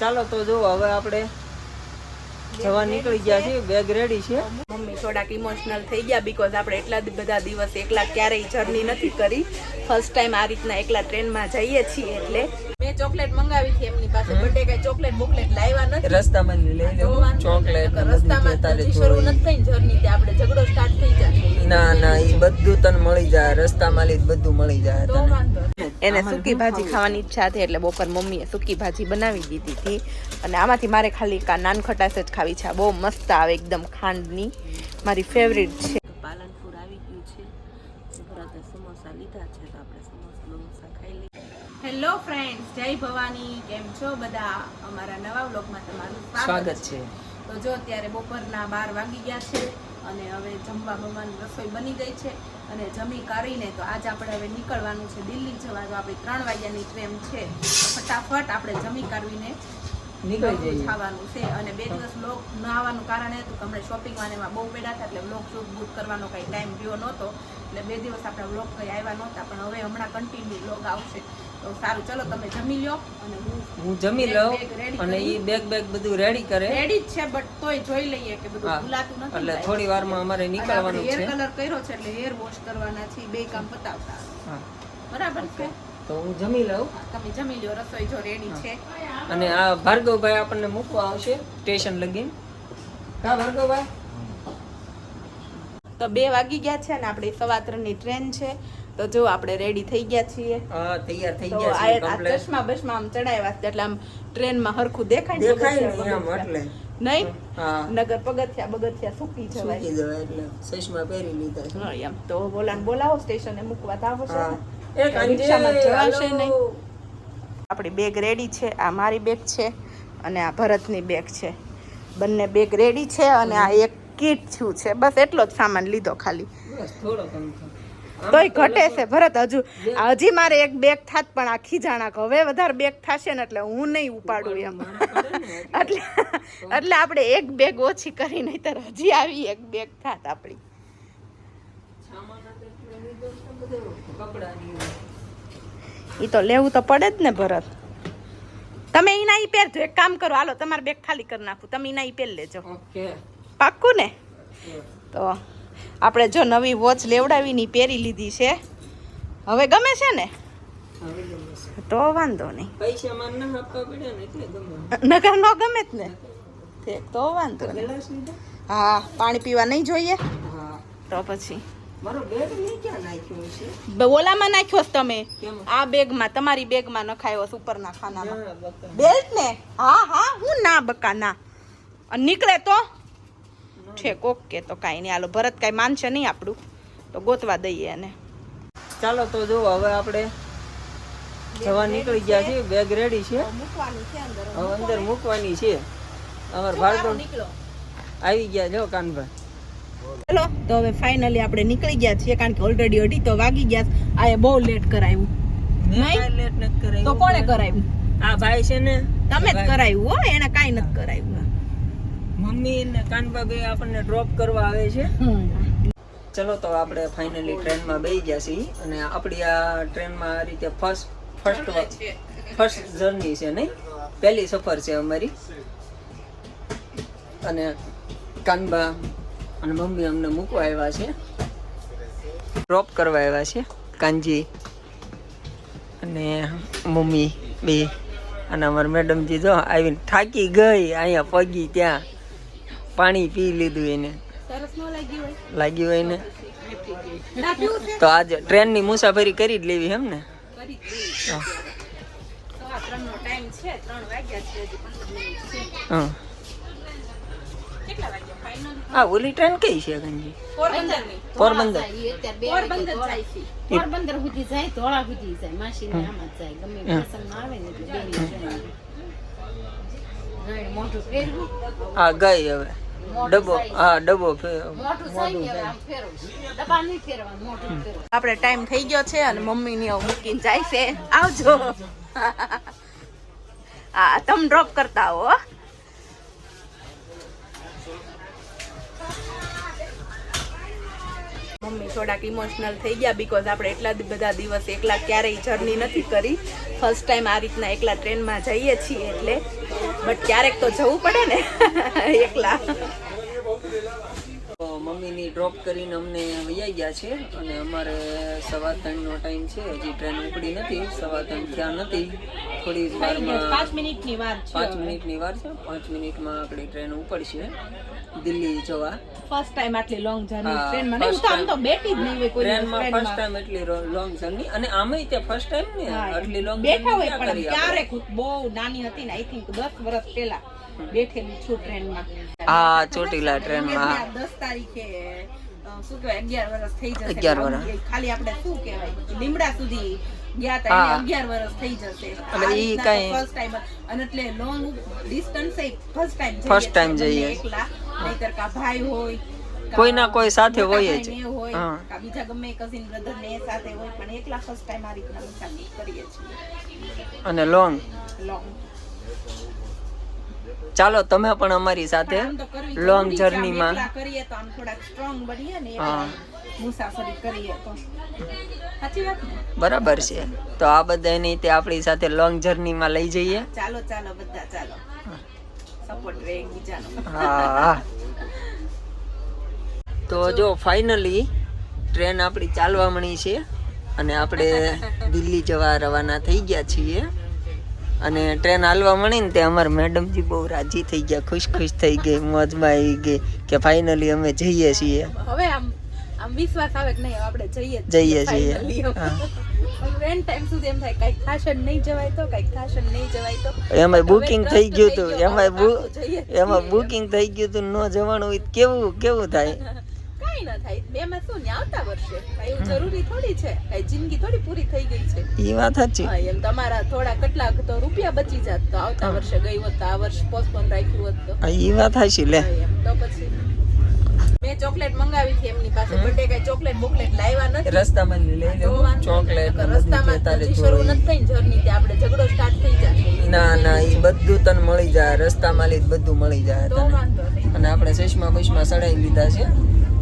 ચાલો તો જો હવે આપણે જવા નીકળી ગયા છીએ બેગ રેડી છે. મમ્મી થોડાક ઇમોશનલ થઈ ગયા બીકોઝ આપણે એટલા બધા દિવસ એકલા ક્યારેય જર્ની નથી કરી. ફર્સ્ટ ટાઈમ આ રીતના એકલા ટ્રેનમાં જઈએ છીએ એટલે મેં ચોકલેટ મંગાવી હતી એમની પાસે બર્થડે કઈ ચોકલેટ બોકલેટ લાવ્યા નથી. રસ્તામાં લઈ લેવું ચોકલેટ રસ્તામાં શરૂ નથી થઈ જર્ની તે આપણે ઝઘડો સ્ટાર્ટ થઈ જાય. ના ના એ બધું તને મળી જાય રસ્તામાં લઈ બધું મળી જાય તો વાંધો એને સૂકી ભાજી ખાવાની ઈચ્છા હતી એટલે બપોર મમ્મીએ સૂકી ભાજી બનાવી દીધી હતી. અને આમાંથી મારે ખાલી કા નાન ખટાશ જ ખાવી છે. આ બહુ મસ્ત આવે એકદમ ખાંડની. મારી ફેવરિટ છે પાલનપુર આવી ગયું છે ભરાતે સમોસા લીધા છે તો આપણે સમોસા બમોસા ખાઈ લઈએ. હેલો ફ્રેન્ડ્સ જય ભવાની. કેમ છો બધા? અમારા નવા વ્લોગમાં તમારું સ્વાગત છે. તો જો અત્યારે બપોરના બાર વાગી ગયા છે અને હવે જમવા બમવાની રસોઈ બની ગઈ છે અને જમી કરીને તો આજે આપણે હવે નીકળવાનું છે દિલ્હી જવા. તો આપણી ત્રણ વાગ્યાની ટ્રેન છે ફટાફટ આપણે જમી કાઢવીને નીકળી જઈએ. ખાવાનું છે અને બે દિવસ લોક ન આવવાનું કારણ હતું કે હમણાં શોપિંગમાં ને એમાં બહુ પેડા હતા એટલે વ્લોગ શૂટ બૂટ કરવાનો કાંઈ ટાઈમ રહ્યો નહોતો. એટલે બે દિવસ આપણા વ્લોગ કંઈ આવ્યા નહોતા પણ હવે હમણાં કન્ટિન્યુ વ્લોગ આવશે. તો સારું ચલો તમે જમી લો અને હું હું જમી લઉં અને એ બેગ બેગ બધું રેડી કરે. રેડી જ છે બટ તોય જોઈ લઈએ કે બધું ભૂલાતું નથી એટલે થોડી વારમાં અમારે નીકળવાનું હેર કલર કર્યો છે એટલે હેર વોશ કરવાના છે બે કામ પતાવતા. હા. બરાબર છે? તો હું જમી લઉં. તમે જમી લો રસોઈ જો રેડી છે. અને આ ભાર્ગવભાઈ આપણને મૂકવા આવશે સ્ટેશન લગીન. કા ભાર્ગવભાઈ? તો બે વાગી ગયા છે અને આપણી સવા ત્રણની ટ્રેન છે. તો જો આપણે રેડી થઈ ગયા છીએ. તૈયાર થઈ ગયા છે આ ચશ્મા બસમાં આમ ચડાવ્યા છે એટલે આમ ટ્રેનમાં હરખું દેખાય દેખાય ને આમ એટલે. નહીં? નગર પગથિયા બગથિયા સૂકી જવાય. સૂકી જવાય એટલે ચશ્મા પહેરી લીધા છે. હા, એમ તો બોલાને બોલાવો સ્ટેશને મૂકવા તો આવશે? એક રિક્ષામાં જવાશે. નહીં. આપણી બેગ રેડી છે આ મારી બેગ છે અને આ ભરતની બેગ છે. બંને બેગ રેડી છે અને આ એક કીટ થયું છે. બસ એટલો જ સામાન લીધો ખાલી. તોય ઘટે છે. ભરત હજુ હજી મારે એક બેગ થાત પણ આ ખીજાણા કે હવે વધારે બેગ થશે ને એટલે હું નહીં ઉપાડું એમ. એટલે એટલે આપણે એક બેગ ઓછી કરી નહીં તર હજી આવી એક બેગ થાત આપણી. એ તો લેવું તો પડે જ ને ભરત. તમે એના ઈ પહેરજો. એક કામ કરો. હાલો તમારે બેગ ખાલી કરી નાખું. તમે એના ઈ પહેર લેજો. ઓકે. પાક્કું ને તો આપણે જો નવી વોચ લેવડાવીની પહેરી લીધી છે. હવે ગમે છે ને. તો વાંધો નહીં. નગર ન ગમે જ ને? ઠીક, તો વાંધો નહીં. હા પાણી પીવા નહીં જોઈએ? તો પછી? ઓલામાં નાખ્યો તમે? આ બેગમાં તમારી બેગમાં નખાયો ઉપરના ખાનામાં. બેલ્ટ ને? હા હા હું ના બકા ના અને નીકળે તો? ઠેક ઓકે તો કાંઈ નહીં. હાલો ભરત કાંઈ માનશે નહીં આપણું. તો ગોતવા દઈએ એને. ચાલો તો જો હવે આપણે જવા નીકળી ગયા છીએ. બેગ રેડી છે. મૂકવાની હવે અંદર મૂકવાની. છે. અમાર ભાર્ગવ આવી ગયા. જો કાનભાઈ. ચલો તો હવે ફાઇનલી આપણે નીકળી ગયા છીએ. કારણ કે ઓલરેડી અઢી તો વાગી ગયા. છે. આ એ બહુ લેટ કરાયું. નહીં? લેટ નથી કરાયું. તો કોણે કરાયું? આ ભાઈ છે ને તમે જ કરાયું હો એને કાઈ નથી કરાવ્યું મમ્મી ને કાનબા બે આપણને ડ્રોપ કરવા આવે છે. ચલો તો આપણે ફાઇનલી ટ્રેનમાં બેસી ગયા છીએ અને આપણી આ ટ્રેનમાં આ રીતે ફર્સ્ટ ફર્સ્ટ ફર્સ્ટ જર્ની છે. નહીં? પહેલી સફર છે અમારી. અને કાનબા અને મમ્મી અમને મૂકવા આવ્યા છે. ડ્રોપ કરવા આવ્યા છે કાનજી. અને મમ્મી બે. અને અમારા મેડમજી જો આવીને થાકી ગઈ અહીંયા પગી ત્યાં. પાણી પી લીધું એને. લાગ્યું હોય? ને તો આજે ટ્રેનની મુસાફરી કરી જ લેવી એમ ને? કરી જ દઈએ. સવા ત્રણનો ટાઈમ છે ત્રણ વાગ્યા છે હજી પંદર મિનિટ છે. હા. કેટલા વાગ્યા? ફાઇનલ આ ઓલી ટ્રેન કઈ છે ગંજી? પોરબંદર. પોરબંદર. પોરબંદર સુધી જાય ધોળા સુધી જાય. માસી ને આમ જ જાય. ગમે આવે ને આ ગઈ હવે. ડબ્બો હા ને ફેરવું. આપણે ટાઈમ થઈ ગયો છે અને મમ્મીની હવે મૂકીને જાય છે. આવજો. હા તમે ડ્રોપ કરતા આવો મમ્મી થોડાક ઇમોશનલ થઈ ગયા બીકોઝ આપણે એટલા બધા દિવસ એકલા ક્યારેય જર્ની નથી કરી. ફર્સ્ટ ટાઈમ આ રીતના એકલા ટ્રેનમાં જઈએ છીએ એટલે. બટ ક્યારેક તો જવું પડે ને. એકલા. મમ્મીની ડ્રોપ કરીને અમને વૈયા ગયા છે અને અમારે સવા ત્રણનો ટાઈમ છે. હજી ટ્રેન ઉપડી નથી. સવા ત્રણ થયા નથી. થોડી વારમાં પાંચ મિનિટની વાર છે પાંચ મિનિટની વાર છે. પાંચ મિનિટમાં આપણી ટ્રેન ઉપડશે. દિલ્હી જવા. ફર્સ્ટ ટાઈમ આટલી લોંગ જર્ની ટ્રેનમાં હું તો આમ તો બેઠી જ નહીં હોય કોઈ ટ્રેનમાં ફર્સ્ટ ટાઈમ એટલી લોંગ જર્ની અને આમેય તે ફર્સ્ટ ટાઈમ ને? આટલી લોંગ બેઠા હોય પણ ક્યારેક બહુ નાની હતી ને આઈ થિંક દસ વર્ષ પહેલા. બેઠેલી છું ટ્રેનમાં. હા ચોટીલા ટ્રેનમાં. દસ તારીખે શું કહેવાય અગિયાર વર્ષ થઈ જશે. 11 વર્ષ. ખાલી આપણે શું કહેવાય લીમડા સુધી ગયા હતા અગિયાર વર્ષ થઈ જશે. એટલે ઈ કઈ ફર્સ્ટ ટાઈમ અને એટલે long distance first time first time જઈએ. એકલા. નહીતર કા ભાઈ હોય કોઈ ના કોઈ સાથે હોય જ. હોય હા. બીજા ગમે કઝિન બ્રધર ને સાથે હોય પણ એકલા ફર્સ્ટ ટાઈમ આ રીતના મુસાફરી કરીએ છીએ. અને લોંગ લોંગ ચાલો તમે પણ અમારી સાથે લોંગ. જર્નીમાં કરીએ તો આમ થોડા સ્ટ્રોંગ બનીએ ને હા. મુસાફરી કરીએ તો. બરાબર છે. તો આ બધાની તે આપણી સાથે લોંગ જર્નીમાં લઈ જઈએ. ચાલો ચાલો બધા ચાલો. સપોર્ટ રહે એકબીજાનો. હા. તો જો. ફાઇનલી ટ્રેન આપણી ચાલવા મળી છે. અને આપણે દિલ્હી જવા રવાના થઈ ગયા છીએ. અને ટ્રેન હાલવા મળી ને તે અમારા મેડમજી બહુ રાજી થઈ ગયા ખુશ ખુશ થઈ ગઈ મોજમાં આવી ગઈ કે ફાઇનલી અમે જઈએ છીએ. હવે આમ આમ વિશ્વાસ આવે કે નહીં આપણે જઈએ જઈએ. હવે end time સુધી એમ થાય કંઈક થાશે નહીં જવાય તો કંઈક થાશે નહીં જવાય તો. એમાં બુકિંગ થઈ ગયું હતું એમાં એમાં બુકિંગ થઈ ગયું હતું ન જવાનું હોય કેવું કેવું થાય? કઈ ના થાય. બેમાં શું ને આવતા વર્ષે? કઈ જરૂરી થોડી છે? કઈ જિંદગી થોડી પૂરી થઈ ગઈ છે? એ વાત સાચી. હા, એમ તમારા થોડા કેટલાક તો રૂપિયા બચી જાત તો આવતા વર્ષે ગઈ હોત તો આ વર્ષ પોસ્ટપોન રાખ્યું હોત તો. એ વાત સાચી લે. તો પછી મેં ચોકલેટ મંગાવી હતી એમની પાસે. બર્થડે કઈ ચોકલેટ બોકલેટ લાવ્યા નથી. રસ્તામાં લઈ લેવું. ચોકલેટ. રસ્તામાં જે તારે હજી શરૂ નથી થઈ જર્ની ત્યાં આપણે ઝઘડો સ્ટાર્ટ થઈ જાય. ના ના એ બધું તને મળી જાય. રસ્તામાં લઈ બધું મળી જાય તને. અને આપણે ચશ્મા બસમાં સડાઈ લીધા છે.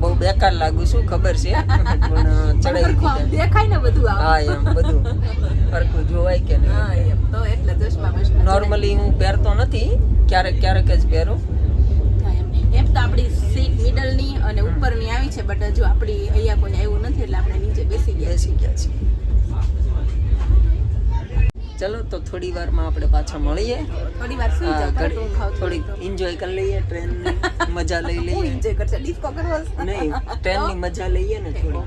બહુ બેકાર લાગુ શું ખબર છે? પણ દીધા દેખાય ને બધું હા એમ બધું. સરખું જોવાય કે નહીં? એમ તો એટલે ચશ્મા બસમાં નોર્મલી હું પહેરતો નથી ક્યારેક ક્યારેક જ પહેરું. એમ. એમ તો આપણી સીટ મિડલની અને ઉપરની આવી છે બટ હજુ આપણી અહીંયા કોઈ આવ્યું નથી એટલે આપણે નીચે બેસી ગયા બેસી ગયા છીએ. ચલો તો થોડી વારમાં આપણે પાછા મળીએ. થોડી વાર સુઈ જાવ થોડી એન્જોય કરી લઈએ ટ્રેનની મજા લઈ લઈએ. enjoy કરશે ડિસ્કો કરવો? નહીં ટ્રેનની મજા લઈએ ને થોડી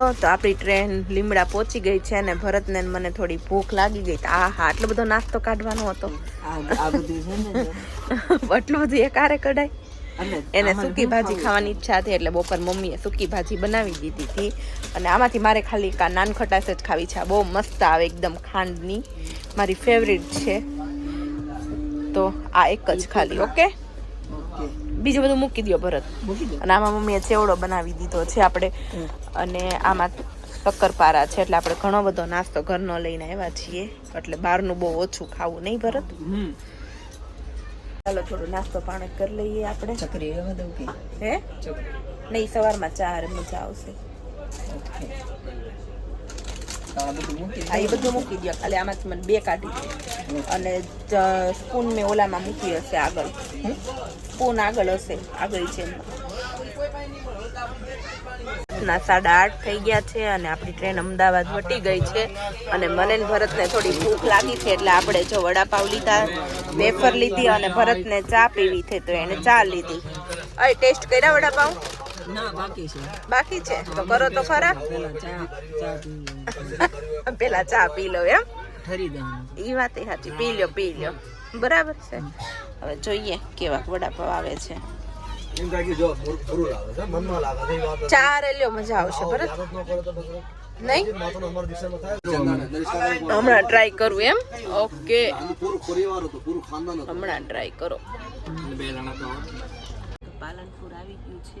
તો આપણી ટ્રેન લીમડા પહોંચી ગઈ છે અને ભરતને ને મને થોડી ભૂખ લાગી ગઈ. આ હા આટલો બધો નાસ્તો કાઢવાનો હતો. આ આ બધું છે ને આટલું બધું એકારે કારે કઢાય. એને સૂકી ભાજી ખાવાની ઈચ્છા હતી એટલે બપોર મમ્મીએ સૂકી ભાજી બનાવી દીધી હતી. અને આમાંથી મારે ખાલી કા નાન ખટાશ જ ખાવી છે. બહુ મસ્ત આવે એકદમ ખાંડની. મારી ફેવરિટ છે. તો આ એક જ ખાલી ઓકે? ઓકે. બીજું બધું મૂકી દો ભરત. અને આમાં મમ્મીએ ચેવડો બનાવી દીધો છે આપણે. અને આમાં શક્કરપારા છે એટલે આપણે ઘણો બધો નાસ્તો ઘરનો લઈને આવ્યા છીએ. એટલે બહારનું બહુ ઓછું ખાવું નહીં ભરત? હમ. ચાલો થોડો નાસ્તો પાણી કરી લઈએ આપણે. ચકરી રહેવા દઉં કે હે? નહીં સવારમાં ચા હારે મજા આવશે. મૂકી એ બધું મૂકી દો. ખાલી આમાંથી મને બે કાઢી અને સ્પૂન મેં ઓલામાં મૂકી હશે આગળ. સ્પૂન આગળ હશે. આગળ છે ના સાડા આઠ થઈ ગયા છે અને આપણી ટ્રેન અમદાવાદ વટી ગઈ છે. અને મને ભરતને થોડી ભૂખ લાગી છે એટલે આપણે જો વડાપાવ લીધા વેફર લીધી અને ભરતને ચા પીવી છે તો એને ચા લીધી. અરે ટેસ્ટ કર્યા વડાપાવ? બાકી છે. તો કરો તો ખરા. પેલા ચા પી લો. એમ. એ દેવાનું. એ વાત સાચી. પી લ્યો પી લ્યો. બરાબર છે. હવે જોઈએ કેવા વડાપાવ આવે છે. એમ કાંઈ જો પૂરું- પૂરું લાગે છે મનમાં લાગે છે એ વાત ચા રે લ્યો મજા આવશે બરાબર? નહીં? હમણાં ટ્રાય કરું એમ? ઓકે. હમણાં ટ્રાય કરો. બે જણા તો પાલનપુર આવી ગયું છે.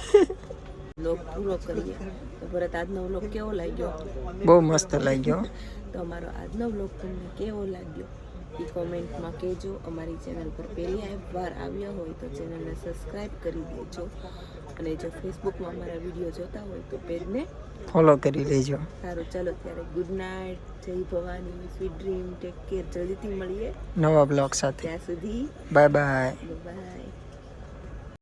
લોક પૂરો કરીએ. તો ભરત આજનો વ્લોગ કેવો લાગ્યો? બહુ મસ્ત લાગ્યો. તો અમારો આજનો વ્લોગ તમને કેવો લાગ્યો? એ કોમેન્ટમાં કહેજો. અમારી ચેનલ પર પહેલી વાર આવ્યા હોય તો ચેનલને સબસ્ક્રાઈબ કરી દેજો. અને જો ફેસબુકમાં અમારા વીડિયો જોતા હોય તો પેજને ફોલો કરી લેજો. સારું ચાલો ત્યારે ગુડ નાઇટ જય Bhavani sweet dream take care જલ્દીથી મળીએ. નવા બ્લોગ સાથે. ત્યાં સુધી બાય બાય બાય